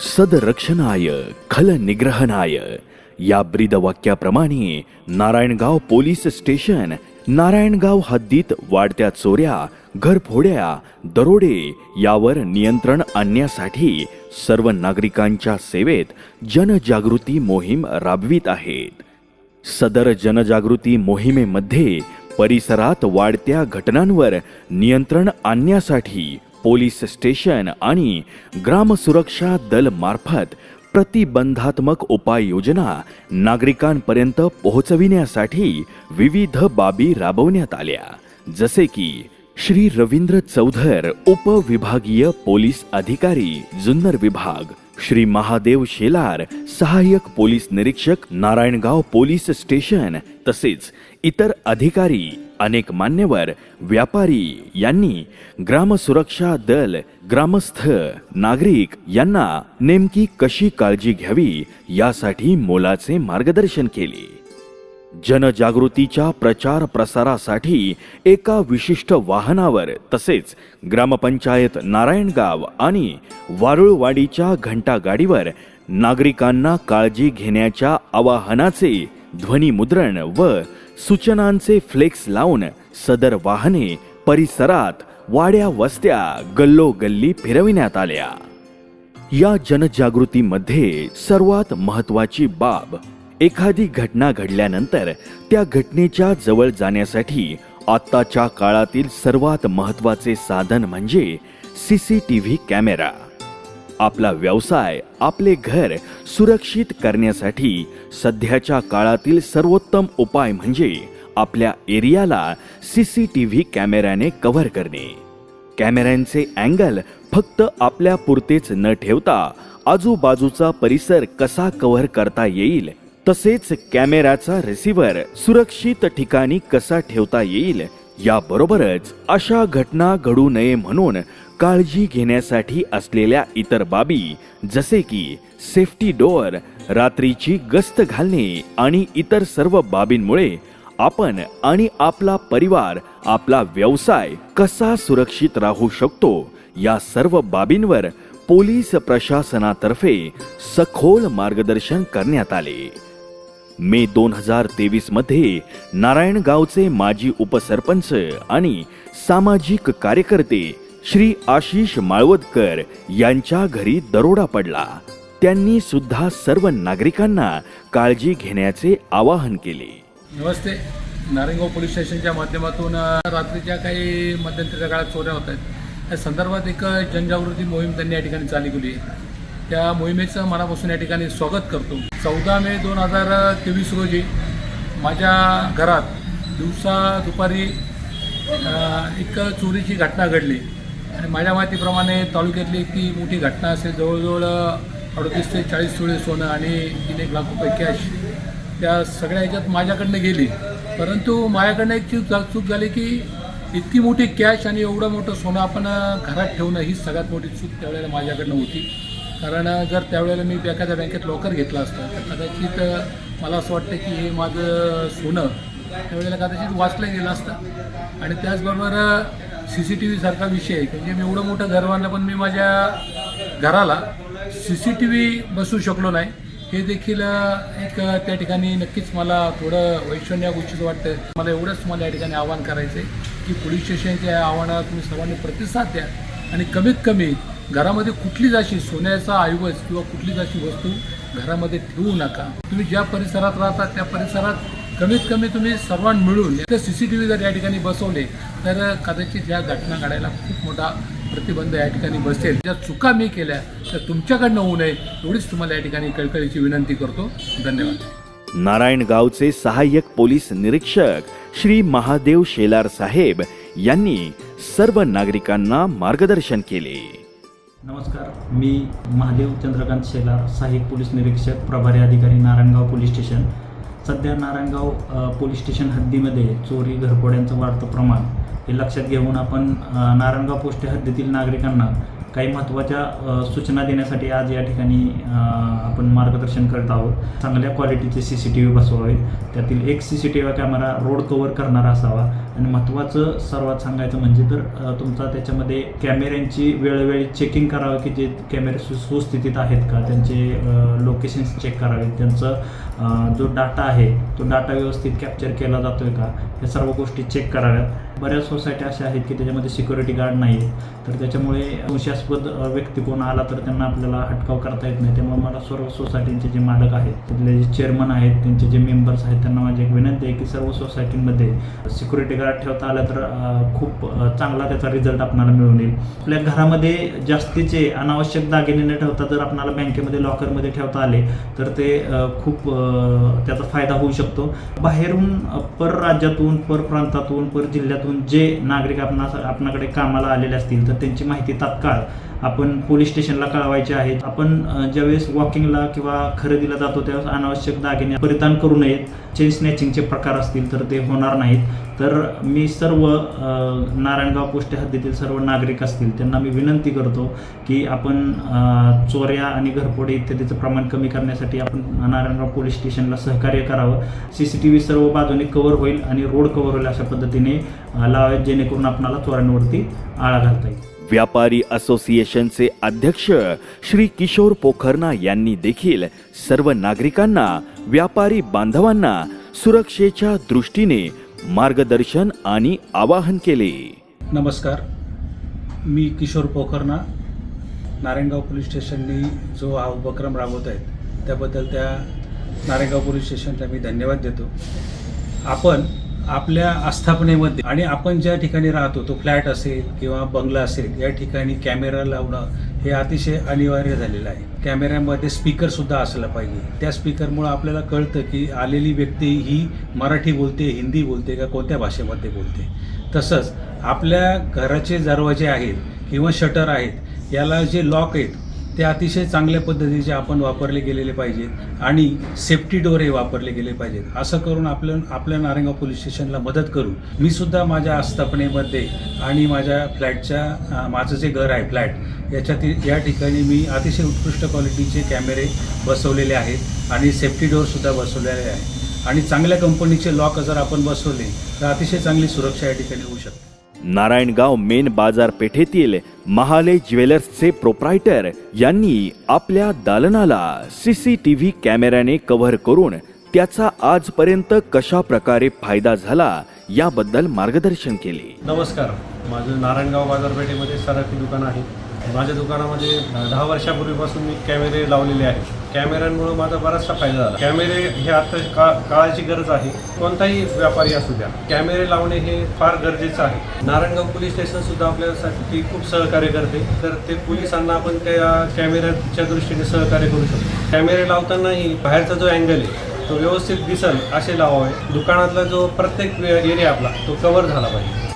सदरक्षणाय खल निग्रहणाय या ब्रीदवाक्याप्रमाणे नारायणगाव पोलीस स्टेशन नारायणगाव हद्दीत वाढत्या चोऱ्या घरफोड्या दरोडे यावर नियंत्रण आणण्यासाठी सर्व नागरिकांच्या सेवेत जनजागृती मोहीम राबवित आहेत. सदर जनजागृती मोहिमेमध्ये परिसरात वाढत्या घटनांवर नियंत्रण आणण्यासाठी पोलीस स्टेशन आणि ग्रामसुरक्षा दल मार्फत प्रतिबंधात्मक उपाययोजना नागरिकांपर्यंत पोहोचविण्यासाठी विविध बाबी राबवण्यात आल्या. जसे की श्री रवींद्र चौधर उपविभागीय पोलीस अधिकारी जुन्नर विभाग श्री महादेव शेलार सहाय्यक पोलीस निरीक्षक नारायणगाव पोलीस स्टेशन तसेच इतर अधिकारी अनेक मान्यवर व्यापारी यांनी ग्रामसुरक्षा दल ग्रामस्थ नागरिक यांना नेमकी कशी काळजी घ्यावी यासाठी मोलाचे मार्गदर्शन केले. जनजागृतीच्या प्रचार प्रसारासाठी एका विशिष्ट वाहनावर तसेच ग्रामपंचायत नारायणगाव आणि वारुळवाडीच्या घंटागाडीवर नागरिकांना काळजी घेण्याच्या आवाहनाचे ध्वनिमुद्रण व सूचनांचे फ्लेक्स लावून सदर वाहने परिसरात वाड्या वस्त्या गल्लोगल्ली फिरविण्यात आल्या. या जनजागृतीमध्ये सर्वात महत्वाची बाब एखादी घटना घडल्यानंतर त्या घटनेच्या जवळ जाण्यासाठी आत्ताच्या काळातील सर्वात महत्त्वाचे साधन म्हणजे C C T V camera. आपला व्यवसाय आपले घर सुरक्षित करण्यासाठी सध्याच्या काळातील सर्वोत्तम उपाय म्हणजे आपल्या एरियाला सी सी टी व्ही कॅमेऱ्याने कव्हर करणे. कॅमेऱ्यांचे अँगल फक्त आपल्या पुरतेच न ठेवता आजूबाजूचा परिसर कसा कव्हर करता येईल तसेच कॅमेऱ्याचा रिसिव्हर सुरक्षित ठिकाणी कसा ठेवता येईल याबरोबरच अशा घटना घडू नये म्हणून काळजी घेण्यासाठी असलेल्या इतर बाबी जसे की सेफ्टी डोअर रात्रीची गस्त घालणे आणि इतर सर्व बाबींमुळे आपण आणि आपला परिवार आपला व्यवसाय कसा सुरक्षित राहू शकतो या सर्व बाबींवर पोलीस प्रशासनातर्फे सखोल मार्गदर्शन करण्यात आले. मे दोन हजार तेवीसमध्ये नारायणगावचे माजी उपसरपंच आणि सामाजिक कार्यकर्ते श्री आशिष माळवदकर यांच्या घरी दरोडा पडला. त्यांनी सुद्धा सर्व नागरिकांना काळजी घेण्याचे आवाहन केले. नमस्ते. नारायणगाव पोलीस स्टेशनच्या माध्यमातून रात्रीच्या काही मध्यंतरीच्या काळात चोऱ्या होत आहेत. या संदर्भात एक जनजागृती मोहीम त्यांनी या ठिकाणी चालू केली आहे. त्या मोहिमेचं मनापासून या ठिकाणी स्वागत करतो. चौदा मे दोन हजार तेवीस रोजी माझ्या घरात दिवसा दुपारी एक चोरीची घटना घडली. आणि माझ्या माहितीप्रमाणे तालुक्यातली ती मोठी घटना असेल जवळजवळ अडतीस ते चाळीस तोळे सोनं आणि तीन एक लाख रुपये कॅश त्या सगळ्या ह्याच्यात माझ्याकडनं गेली. परंतु माझ्याकडनं एक चूक चूक झाली की इतकी मोठी कॅश आणि एवढं मोठं सोनं आपण घरात ठेवणं ही सगळ्यात मोठी चूक त्यावेळेला माझ्याकडनं होती. कारण जर त्यावेळेला मी एखाद्या बँकेत लॉकर घेतलं असतं तर कदाचित मला असं वाटतं की हे माझं सोनं त्यावेळेला कदाचित वाचलं गेलं असतं. आणि त्याचबरोबर सी सी टी व्हीसारखा विषय आहे. म्हणजे मी एवढं मोठं घर बांधलं पण मी माझ्या घराला सी सी टी व्ही बसू शकलो नाही. हे देखील एक त्या ठिकाणी नक्कीच मला थोडं वैषण्य गोष्टीचं वाटतं. मला एवढंच मला या ठिकाणी आव्हान करायचं आहे की पोलीस स्टेशनच्या आव्हानाला तुम्ही सर्वांनी प्रतिसाद द्या आणि कमीत कमी घरामध्ये कुठलीच अशी सोन्याचा ऐवज किंवा कुठलीच अशी वस्तू घरामध्ये ठेवू नका. तुम्ही ज्या परिसरात राहता त्या परिसरात कमीत कमी तुम्ही सर्वांनी मिळून सी सी टी व्ही जर या ठिकाणी बसवले तर कदाचित या घटना घडायला खूप मोठा प्रतिबंध या ठिकाणी बसेल. ज्या चुका मी केल्या तर तुमच्याकडनं होऊ नये एवढीच तुम्हाला या ठिकाणी कळकळीची विनंती करतो. धन्यवाद. नारायण गावचे सहाय्यक पोलीस निरीक्षक श्री महादेव शेलार साहेब यांनी सर्व नागरिकांना मार्गदर्शन केले. नमस्कार मी महादेव चंद्रकांत शेलार सहाय्यक पोलीस निरीक्षक प्रभारी अधिकारी नारायणगाव पोलीस स्टेशन. सध्या नारायणगाव पोलीस स्टेशन हद्दीमध्ये चोरी घरफोड्यांचं वाढतं प्रमाण हे लक्षात घेऊन आपण नारायणगाव पोस्ट हद्दीतील नागरिकांना काही महत्त्वाच्या सूचना देण्यासाठी आज या ठिकाणी आपण मार्गदर्शन करत आहोत. चांगल्या क्वालिटीचे सी सी टी व्ही बसवावेत. त्यातील एक C C T V camera road cover करणारा असावा. आणि महत्त्वाचं सर्वात सांगायचं म्हणजे तर तुमचा त्याच्यामध्ये कॅमेऱ्यांची वेळोवेळी चेकिंग करावं की जे कॅमेरे सु सुस्थितीत आहेत का? त्यांचे लोकेशन्स चेक करावे. त्यांचं जो डाटा आहे तो डाटा व्यवस्थित कॅप्चर केला जातोय का? या सर्व गोष्टी चेक कराव्यात. बऱ्याच सोसायटी अशा आहेत की त्याच्यामध्ये सिक्युरिटी गार्ड नाही आहेत. तर त्याच्यामुळे संशयास्पद व्यक्ती कोण आला तर त्यांना आपल्याला हटकाव करता येत नाही. त्यामुळे मला सर्व सोसायटींचे जे मालक आहेत तिथले जे चेअरमन आहेत त्यांचे जे मेंबर्स आहेत त्यांना माझी एक विनंती आहे की सर्व सोसायटींमध्ये सिक्युरिटी गार्ड ठेवता आला तर खूप चांगला त्याचा रिझल्ट आपल्याला मिळून येईल. आपल्या घरामध्ये जास्तीचे अनावश्यक दागिने न ठेवता जर आपल्याला बँकेमध्ये लॉकरमध्ये ठेवता आले तर ते खूप त्याचा फायदा होऊ शकतो. बाहेरून पर राज्यातून पर प्रांतातून पर जिल्ह्यातून जे नागरिक आपणा आपणाकडे कामाला आलेले असतील तर त्यांची माहिती तात्काळ आपण पोलीस स्टेशनला कळवायचे आहेत. आपण ज्यावेळेस वॉकिंगला किंवा खरेदीला जातो त्यावेळेस अनावश्यक दागिने परिधान करू नयेत. चेन स्नॅचिंगचे प्रकार असतील तर ते होणार नाहीत. तर मी सर्व नारायणगाव पोस्ट हद्दीतील सर्व नागरिक असतील त्यांना मी विनंती करतो की आपण चोऱ्या आणि घरफोडी इत्यादीचं प्रमाण कमी करण्यासाठी आपण नारायणगाव पोलीस स्टेशनला सहकार्य करावं. सी सी टी व्ही सर्व बाजूने कव्हर होईल आणि रोड कव्हर होईल अशा पद्धतीने लावावेत जेणेकरून आपणाला चोऱ्यांवरती आळा घालता येईल. व्यापारी असोसिएशनचे अध्यक्ष श्री किशोर पोखरना यांनी देखील सर्व नागरिकांना व्यापारी बांधवांना सुरक्षेच्या दृष्टीने मार्गदर्शन आणि आवाहन केले. नमस्कार. मी किशोर पोखरना. नारायणगाव पोलीस स्टेशननी जो हा उपक्रम राबवत आहेत त्याबद्दल त्या नारायणगाव पोलीस स्टेशनला मी धन्यवाद देतो. आपण आपल्या आस्थापनेमध्ये आणि आपण ज्या ठिकाणी राहतो तो फ्लॅट असेल किंवा बंगला असेल या ठिकाणी कॅमेरा लावणं हे अतिशय अनिवार्य झालेलं आहे. कॅमेऱ्यामध्ये स्पीकर सुद्धा असला पाहिजे. त्या स्पीकरमुळे आपल्याला कळतं की आलेली व्यक्ती ही मराठी बोलते हिंदी बोलते का कोणत्या भाषेमध्ये बोलते. तसंच आपल्या घराचे दरवाजे आहेत किंवा शटर आहेत याला जे लॉक आहेत ते अतिशय चांगल्या पद्धतीचे आपण वापरले गेलेले पाहिजेत आणि सेफ्टी डोर हे वापरले गेले पाहिजेत. असं करून आपल्या आपल्या नारंगा पोलीस स्टेशनला मदत करू मी सुद्धा माझ्या आस्थापनेमध्ये आणि माझ्या फ्लॅटच्या माझं जे घर आहे फ्लॅट याच्यातील या ठिकाणी मी अतिशय उत्कृष्ट क्वालिटीचे कॅमेरे बसवलेले आहेत आणि सेफ्टी डोअरसुद्धा बसवलेले आहे आणि चांगल्या कंपनीचे लॉक जर आपण बसवले तर अतिशय चांगली सुरक्षा या ठिकाणी होऊ शकते. नारायणगाव मेन बाजारपेठेतील महाले ज्वेलर्सचे प्रोप्रायटर यांनी आपल्या दालनाला सी सी टी व्ही कॅमेऱ्याने कव्हर करून त्याचा आजपर्यंत कशा प्रकारे फायदा झाला याबद्दल मार्गदर्शन केले. नमस्कार. माझं नारायणगाव बाजारपेठेमध्ये सराफी दुकान आहे. माझ्या दुकानामध्ये दहा वर्षापूर्वीपासून मी कॅमेरे लावलेले आहेत. कॅमेऱ्यांमुळे माझा बराचसा फायदा झाला. कॅमेरे हे आता का काळाची गरज आहे. कोणताही व्यापारी असू द्या कॅमेरे लावणे हे फार गरजेचं आहे. नारायणगाव पोलीस स्टेशन सुद्धा आपल्यासाठी खूप सहकार्य करते. तर ते पोलिसांना आपण त्या कॅमेऱ्याच्या दृष्टीने सहकार्य करू शकतो. कॅमेरे लावतानाही बाहेरचा जो अँगल आहे तो व्यवस्थित दिसल असे लावावे. दुकानातला जो प्रत्येक एरिया आपला तो कव्हर झाला पाहिजे.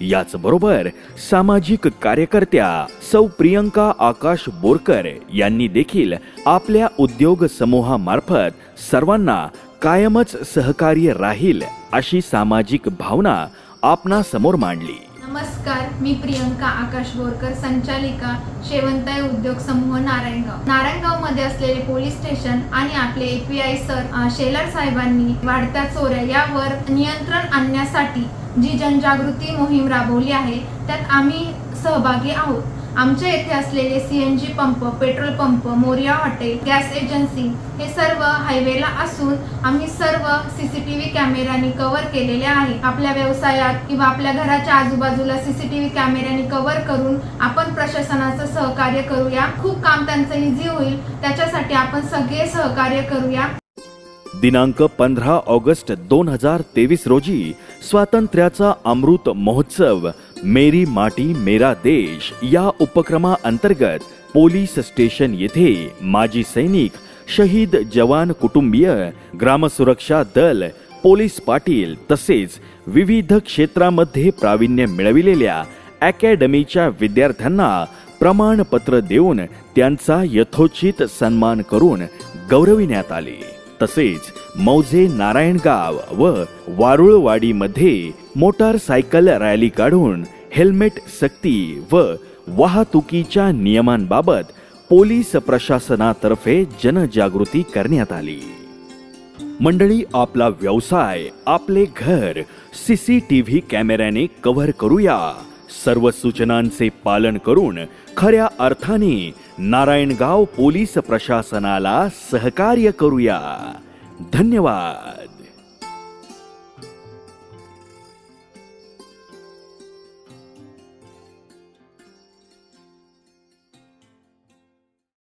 याचबरोबर सामाजिक कार्यकर्त्या सौ प्रियंका आकाश बोरकर यांनी देखील आपल्या उद्योग समूहामार्फत सर्वांना कायमच सहकार्य राहील अशी सामाजिक भावना आपणा समोर मांडली. नमस्कार मी प्रियंका आकाश बोरकर संचालिका शेवंताई उद्योग समूह नारायणगाव. नारायणगावमध्ये असलेले पोलीस स्टेशन आणि आपले एपीआय सर अ, शेलार साहेबांनी वाढत्या चोऱ्या यावर नियंत्रण आणण्यासाठी जी जनजागृती मोहीम राबवली आहे त्यात आम्ही सहभागी आहोत. आमच्या येथे असलेले C N G pump petrol pump Morya hotel gas agency हे सर्व हायवेला असून आम्ही सर्व सीसीटीव्ही कॅमेऱ्यांनी कव्हर केलेले आहे. आपल्या व्यवसायात किंवा आपल्या घराच्या आजूबाजूला सीसीटीव्ही कॅमेऱ्यांनी कव्हर करून आपण प्रशासनाचं सहकार्य करूया. खूप काम त्यांचं इझी होईल. त्याच्यासाठी आपण सगळे सहकार्य करूया. दिनांक पंधरा ऑगस्ट दोन हजार तेवीस रोजी स्वातंत्र्याचा अमृत महोत्सव मेरी माटी मेरा देश या उपक्रमाअंतर्गत पोलीस स्टेशन येथे माजी सैनिक शहीद जवान कुटुंबीय ग्रामसुरक्षा दल पोलीस पाटील तसेच विविध क्षेत्रामध्ये प्रावीण्य मिळविलेल्या अकॅडमीच्या विद्यार्थ्यांना प्रमाणपत्र देऊन त्यांचा यथोचित सन्मान करून गौरविण्यात आले. तसेच मौजे नारायणगाव व वारुळवाडीमध्ये मोटारसायकल रॅली काढून हेल्मेट सक्ती व वाहतुकीच्या नियमांबाबत पोलीस प्रशासनातर्फे जनजागृती करण्यात आली. मंडळी आपला व्यवसाय आपले घर सीसीटीव्ही कॅमेऱ्याने कव्हर करूया. सर्व सूचनांचे पालन करून खऱ्या अर्थाने नारायणगाव पोलीस प्रशासनाला सहकार्य करूया. धन्यवाद.